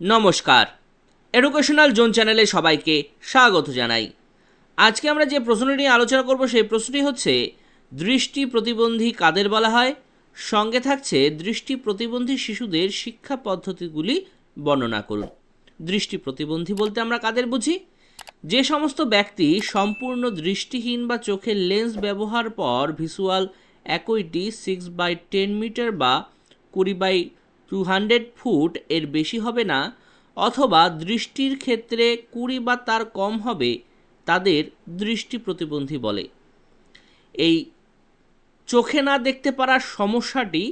নমস্কার। Educational zone চ্যানেলে সবাইকে স্বাগত জানাই। আজকে আমরা যে প্রশ্নটি নিয়ে আলোচনা করব, সেই প্রশ্নটি হচ্ছে, দৃষ্টি প্রতিবন্ধী কাদের বলা হয়? সঙ্গে থাকছে, দৃষ্টি প্রতিবন্ধী শিশুদের শিক্ষা পদ্ধতিগুলি বর্ণনা করুন। দৃষ্টি প্রতিবন্ধী বলতে আমরা কাদের বুঝি? যে সমস্ত ব্যক্তি সম্পূর্ণ দৃষ্টিহীন বা চোখের লেন্স ব্যবহার পর visual acuity six by ten metre বা কুড়ি বাই টু হান্ড্রেড ফুট এর বেশি হবে না, অথবা দৃষ্টির ক্ষেত্রে কুড়ি বা তার কম হবে, তাদের দৃষ্টি প্রতিবন্ধী বলে। এই চোখে না দেখতে পারার সমস্যাটি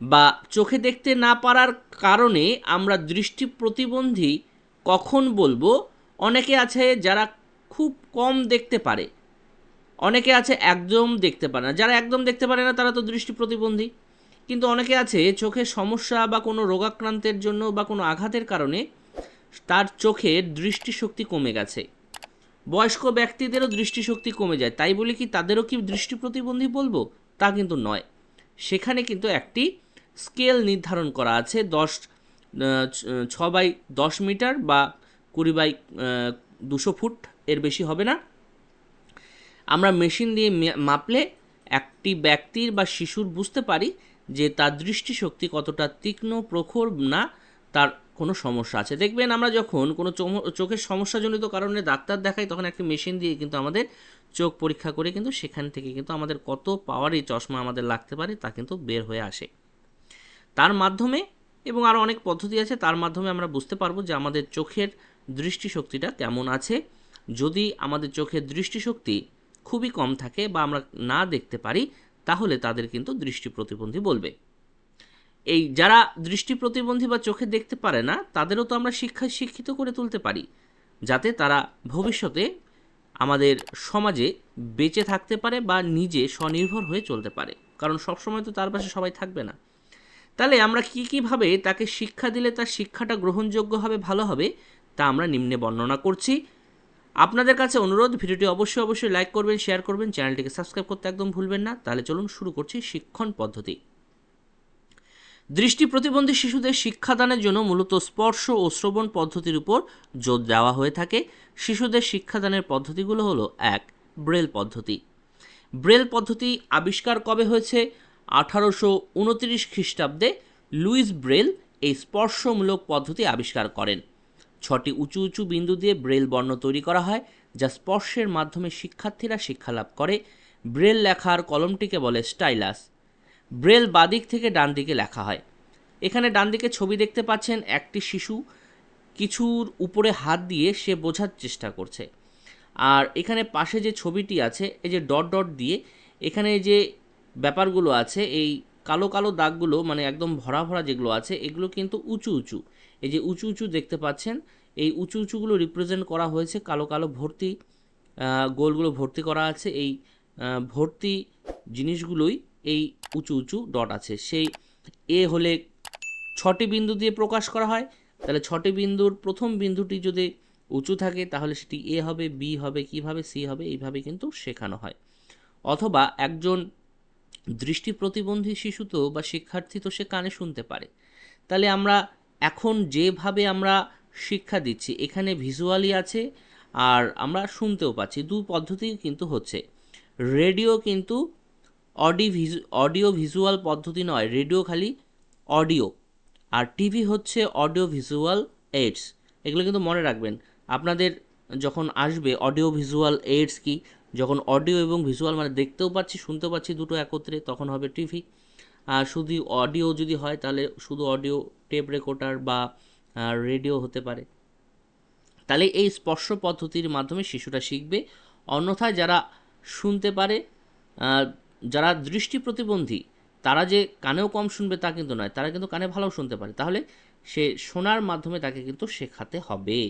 বা চোখে দেখতে না পারার কারণে আমরা দৃষ্টি প্রতিবন্ধী কখন বলব? অনেকে আছে যারা খুব কম দেখতে পারে। অনেকে আছে একদম দেখতে পারে না। যারা একদম দেখতে পারে না, তারা তো দৃষ্টি প্রতিবন্ধী। কিন্তু অনেকে আছে চোখের সমস্যা বা কোনো রোগাক্রান্তের জন্য বা কোনো আঘাতের কারণে তার চোখের দৃষ্টিশক্তি কমে গেছে। বয়স্ক ব্যক্তিদেরও দৃষ্টিশক্তি কমে যায়। তাই বলে কি তাদেরও কি দৃষ্টি প্রতিবন্ধী বলব? তা কিন্তু নয়। সেখানে কিন্তু একটি স্কেল নির্ধারণ করা আছে, দশ ছ- বাই দশ মিটার বা কুড়ি বাই দুশো ফুট। এর বেশি হবে না। আমরা মেশিন দিয়ে মাপলে একটি ব্যক্তির বা শিশুর বুঝতে পারি যে তার দৃষ্টিশক্তি কতটা তীক্ষ্ণ, প্রখর না, তার কোনো সমস্যা আছে। দেখবেন আমরা যখন কোনো চোখের সমস্যাজনিত কারণে ডাক্তার দেখাই, তখন একটি মেশিন দিয়ে কিন্তু আমাদের চোখ পরীক্ষা করে কিন্তু সেখান থেকে কিন্তু আমাদের কত পাওয়ারই চশমা আমাদের লাগতে পারে তা কিন্তু বের হয়ে আসে। তার মাধ্যমে এবং আরও অনেক পদ্ধতি আছে, তার মাধ্যমে আমরা বুঝতে পারব যে আমাদের চোখের দৃষ্টিশক্তিটা কেমন আছে। যদি আমাদের চোখের দৃষ্টিশক্তি খুবই কম থাকে বা আমরা না দেখতে পারি তাহলে তাদের কিন্তু দৃষ্টি প্রতিবন্ধী বলবে। এই যারা দৃষ্টি প্রতিবন্ধী বা চোখে দেখতে পারে না, তাদেরও তো আমরা শিক্ষায় শিক্ষিত করে তুলতে পারি, যাতে তারা ভবিষ্যতে আমাদের সমাজে বেঁচে থাকতে পারে বা নিজে স্বনির্ভর হয়ে চলতে পারে। কারণ সবসময় তো তার পাশে সবাই থাকবে না। তাহলে আমরা কী কীভাবে তাকে শিক্ষা দিলে তার শিক্ষাটা গ্রহণযোগ্য হবে, ভালো হবে, তা আমরা নিম্নে বর্ণনা করছি। আপনাদের কাছে অনুরোধ, ভিডিওটি অবশ্যই অবশ্যই লাইক করবেন শেয়ার করবেন, চ্যানেলটিকে সাবস্ক্রাইব করতে একদম ভুলবেন না। তাহলে চলুন শুরু করছি শিক্ষণ পদ্ধতি। দৃষ্টি প্রতিবন্ধী শিশুদের শিক্ষাদানের জন্য মূলত স্পর্শ ও শ্রবণ পদ্ধতির উপর জোর দেওয়া হয়ে থাকে। শিশুদের শিক্ষাদানের পদ্ধতিগুলো হলো এক, ব্রেল পদ্ধতি। ব্রেল পদ্ধতি আবিষ্কার কবে হয়েছে? আঠারোশো উনত্রিশ খ্রিস্টাব্দে লুইস ব্রেল এই স্পর্শমূলক পদ্ধতি আবিষ্কার করেন। ছটি উঁচু উঁচু বিন্দু দিয়ে ব্রেল বর্ণ তৈরি করা হয়, যা স্পর্শের মাধ্যমে শিক্ষার্থীরা শিক্ষালাভ করে। ব্রেল লেখার কলমটিকে বলে স্টাইলাস। ব্রেল বাদিক থেকে ডান দিকে লেখা হয়। এখানে ডান দিকে ছবি দেখতে পাচ্ছেন একটি শিশু। কিছুর উপরে হাত দিয়ে সে বোঝার চেষ্টা করছে। আর এখানে পাশে যে ছবিটি আছে, এই যে ডট ডট দিয়ে, এখানে যে ব্যাপারগুলো আছে, এই কালো কালো দাগগুলো মানে একদম ভরা ভরা যেগুলো আছে, এগুলো কিন্তু উঁচু উঁচু। এই যে উঁচু উঁচু দেখতে পাচ্ছেন, এই উঁচু উঁচুগুলো রিপ্রেজেন্ট করা হয়েছে কালো কালো ভর্তি গোলগুলো ভর্তি করা আছে। এই ভর্তি জিনিসগুলোই এই উঁচু উঁচু ডট আছে। সেই এ হলে ছটি বিন্দু দিয়ে প্রকাশ করা হয়। তাহলে ছটি বিন্দুর প্রথম বিন্দুটি যদি উঁচু থাকে, তাহলে সেটি এ হবে, বি হবে, কীভাবে, সি হবে, এইভাবে কিন্তু শেখানো হয়। অথবা একজন দৃষ্টি প্রতিবন্ধী শিশু তো বা শিক্ষার্থী তো সে কানে শুনতে পারে। তাহলে আমরা এখন যেভাবে আমরা শিক্ষা দিচ্ছি, এখানে ভিজুয়ালি আছে আর আমরা শুনতেও পাচ্ছি, দু পদ্ধতি কিন্তু হচ্ছে। রেডিও কিন্তু অডি ভিজু, অডিও ভিজুয়াল পদ্ধতি নয়, রেডিও খালি অডিও। আর টিভি হচ্ছে অডিও ভিজুয়াল এইডস। এগুলো কিন্তু মনে রাখবেন, আপনাদের যখন আসবে অডিও ভিজুয়াল এইডস কি যখন অডিও এবং ভিজুয়াল মানে দেখতেও পাচ্ছি, শুনতেও পাচ্ছি দুটো একত্রে, তখন হবে টিভি। আর শুধু অডিও যদি হয়, তাহলে শুধু অডিও, টেপ রেকর্ডার বা রেডিও হতে পারে। তাহলে এই স্পর্শ পদ্ধতির মাধ্যমে শিশুরা শিখবে। অন্যথায় যারা শুনতে পারে যারা দৃষ্টি প্রতিবন্ধী, তারা যে কানেও কম শুনবে তা কিন্তু নয়, তারা কিন্তু কানে ভালো শুনতে পারে। তাহলে সে শোনার মাধ্যমে তাকে কিন্তু শেখাতে হবে।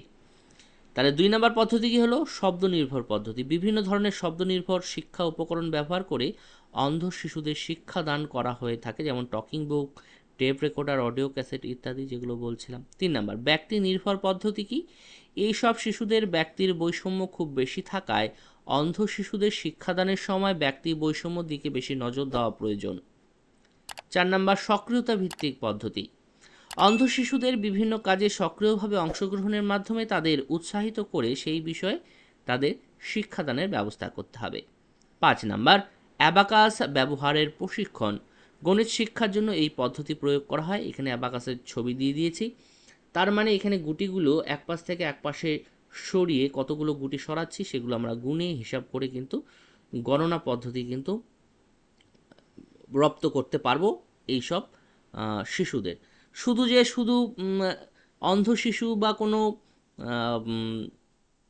তাহলে দুই নম্বর পদ্ধতি কী হলো? শব্দ নির্ভর পদ্ধতি। বিভিন্ন ধরনের শব্দ নির্ভর শিক্ষা উপকরণ ব্যবহার করে অন্ধ শিশুদের শিক্ষা দান করা হয়ে থাকে, যেমন talking book, tape recorder, audio cassette ইত্যাদি যেগুলো বলছিলাম। তিন নাম্বার, ব্যক্তি নির্ভর পদ্ধতি কি? এই সব শিশুদের ব্যক্তির বৈষম্য খুব বেশি থাকায় অন্ধ শিশুদের শিক্ষাদানের সময় ব্যক্তি বৈষম্য দিকে বেশি নজর দেওয়া প্রয়োজন। চার নাম্বার, সক্রিয়তা ভিত্তিক পদ্ধতি। অন্ধ শিশুদের বিভিন্ন কাজে সক্রিয়ভাবে অংশগ্রহণের মাধ্যমে তাদের উৎসাহিত করে সেই বিষয়ে তাদের শিক্ষাদানের ব্যবস্থা করতে হবে। পাঁচ নাম্বার, অ্যাবাকাস ব্যবহারের প্রশিক্ষণ। গণিত শিক্ষার জন্য এই পদ্ধতি প্রয়োগ করা হয়। এখানে অ্যাবাকাসের ছবি দিয়ে দিয়েছি। তার মানে এখানে গুটিগুলো এক পাশ থেকে এক পাশে সরিয়ে কতগুলো গুটি সরাচ্ছি সেগুলো আমরা গুণে হিসাব করে কিন্তু গণনা পদ্ধতি কিন্তু রপ্ত করতে পারব এইসব শিশুদের। শুধু যে শুধু অন্ধ শিশু বা কোনো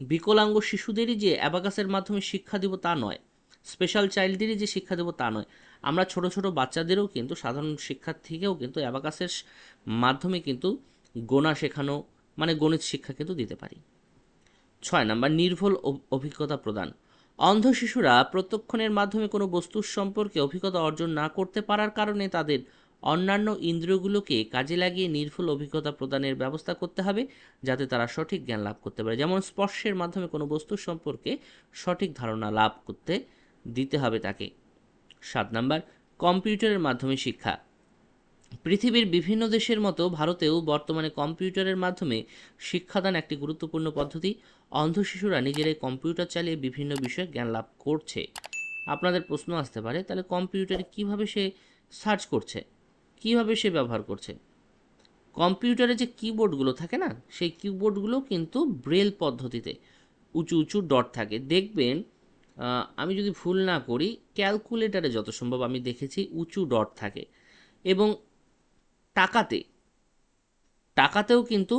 বিকলাঙ্গ শিশুদেরই যে অ্যাবাকাসের মাধ্যমে শিক্ষা দিব তা নয়, স্পেশাল চাইল্ডদেরই যে শিক্ষা দেবো তা নয়, আমরা ছোট ছোট বাচ্চাদেরও কিন্তু, সাধারণ শিক্ষার থেকেও কিন্তু অ্যাবাকাসের মাধ্যমে কিন্তু গোনা শেখানো মানে গণিত শিক্ষা কিন্তু দিতে পারি। ছয় নাম্বার, নির্ভুল অভিজ্ঞতা প্রদান। অন্ধ শিশুরা প্রত্যক্ষণের মাধ্যমে কোনো বস্তুর সম্পর্কে অভিজ্ঞতা অর্জন না করতে পারার কারণে তাদের অন্যান্য ইন্দ্রিয়গুলোকে কাজে লাগিয়ে নির্ভুল অভিজ্ঞতা প্রদানের ব্যবস্থা করতে হবে যাতে তারা সঠিক জ্ঞান লাভ করতে পারে। যেমন স্পর্শের মাধ্যমে কোনো বস্তু সম্পর্কে সঠিক ধারণা লাভ করতে দিতে হবে তাকে। সাত নাম্বার, কম্পিউটারের মাধ্যমে শিক্ষা। পৃথিবীর বিভিন্ন দেশের মতো ভারতেও বর্তমানে কম্পিউটারের মাধ্যমে শিক্ষাদান একটি গুরুত্বপূর্ণ পদ্ধতি। অন্ধ শিশুরা নিজেরাই কম্পিউটার চালিয়ে বিভিন্ন বিষয়ে জ্ঞান লাভ করছে। আপনাদের প্রশ্ন আসতে পারে, তাহলে কম্পিউটারে কীভাবে সে সার্চ করছে? কীভাবে সে ব্যবহার করছে? কম্পিউটারে যে কিবোর্ডগুলো থাকে না, সেই কিবোর্ডগুলো কিন্তু ব্রেল পদ্ধতিতে উঁচু উঁচু ডট থাকে। দেখবেন আমি যদি ভুল না করি, ক্যালকুলেটারে যত সম্ভব আমি দেখেছি উঁচু ডট থাকে। এবং টাকাতে, টাকাতেও কিন্তু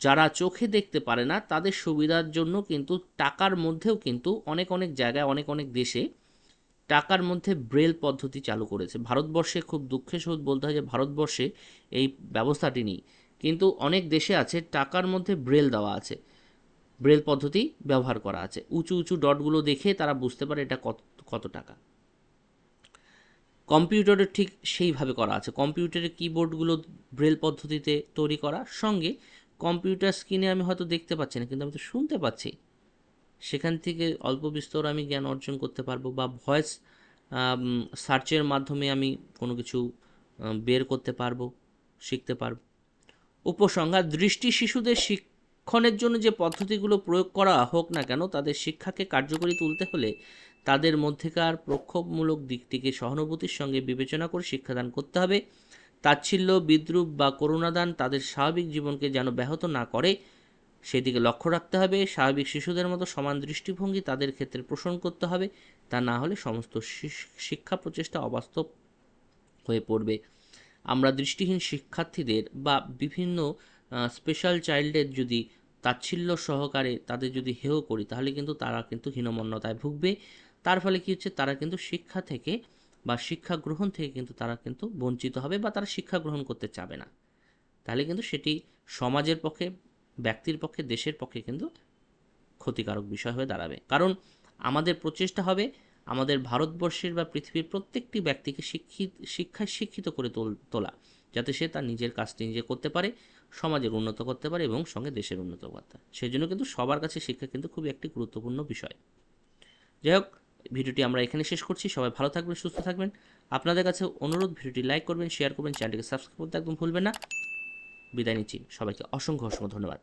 যারা চোখে দেখতে পারে না, তাদের সুবিধার জন্য কিন্তু টাকার মধ্যেও কিন্তু অনেক অনেক জায়গায়, অনেক অনেক দেশে টাকার মধ্যে ব্রেল পদ্ধতি চালু করেছে। ভারতবর্ষে খুব দুঃখের সহিত বলতে হয় যে, ভারতবর্ষে এই ব্যবস্থাটি নেই। কিন্তু অনেক দেশে আছে, টাকার মধ্যে ব্রেল দেওয়া আছে। ব্রেল পদ্ধতি ব্যবহার করা আছে। উঁচু উঁচু ডটগুলো দেখে তারা বুঝতে পারে এটা কত কত টাকা। কম্পিউটারে ঠিক সেইভাবে করা আছে। কম্পিউটারের কিবোর্ডগুলো ব্রেল পদ্ধতিতে তৈরি করা সঙ্গে কম্পিউটার স্ক্রিনে আমি হয়তো দেখতে পাচ্ছি না, কিন্তু আমি তো শুনতে পাচ্ছি। সেখান থেকে অল্প বিস্তর আমি জ্ঞান অর্জন করতে পারব বা ভয়েস সার্চের মাধ্যমে আমি কোনো কিছু বের করতে পারব, শিখতে পারব। উপসংহার, দৃষ্টি শিশুদের শিক্ষণের জন্য যে পদ্ধতিগুলো প্রয়োগ করা হোক না কেন, তাদের শিক্ষাকে কার্যকরী তুলতে হলে তাদের মধ্যেকার প্রক্ষোভমূলক দিকটিকে সহানুভূতির সঙ্গে বিবেচনা করে শিক্ষাদান করতে হবে। তাচ্ছিল্য, বিদ্রুপ বা করুণাদান তাদের স্বাভাবিক জীবনকে যেন ব্যাহত না করে সেদিকে লক্ষ্য রাখতে হবে, স্বাভাবিক শিশুদের মতো সমান দৃষ্টিভঙ্গি তাদের ক্ষেত্রে পোষণ করতে হবে, তা না হলে সমস্ত শিক্ষা প্রচেষ্টা অবাস্তব হয়ে পড়বে। আমরা দৃষ্টিহীন শিক্ষার্থীদের বা বিভিন্ন স্পেশাল চাইল্ডের যদি তাচ্ছিল্য সহকারে তাদের যদি হেয় করি, তাহলে কিন্তু তারা কিন্তু হীনমন্যতায় ভুগবে। তার ফলে কী হচ্ছে? তারা কিন্তু শিক্ষা থেকে বা শিক্ষা গ্রহণ থেকে কিন্তু তারা কিন্তু বঞ্চিত হবে বা তারা শিক্ষা গ্রহণ করতে চাবে না। তাহলে কিন্তু সেটি সমাজের পক্ষে ব্যক্তির পক্ষে, দেশের পক্ষে কিন্তু ক্ষতিকারক বিষয় হয়ে দাঁড়াবে। কারণ আমাদের প্রচেষ্টা হবে আমাদের ভারতবর্ষের বা পৃথিবীর প্রত্যেকটি ব্যক্তিকে শিক্ষিত, শিক্ষায় শিক্ষিত করে তোল- যাতে সে তার নিজের কাজটি নিজে করতে পারে, সমাজের উন্নত করতে পারে এবং সঙ্গে দেশের উন্নত করতে পারে। সেই জন্য কিন্তু সবার কাছে শিক্ষা কিন্তু খুবই একটি গুরুত্বপূর্ণ বিষয়। যাই হোক, ভিডিওটি আমরা এখানে শেষ করছি। সবাই ভালো থাকবেন, সুস্থ থাকবেন। আপনাদের কাছে অনুরোধ, ভিডিওটি লাইক করবেন শেয়ার করবেন চ্যানেলটিকে সাবস্ক্রাইব করতে একদম ভুলবেন না। বিদায় নিচ্ছি। সবাইকে অসংখ্য অসংখ্য ধন্যবাদ।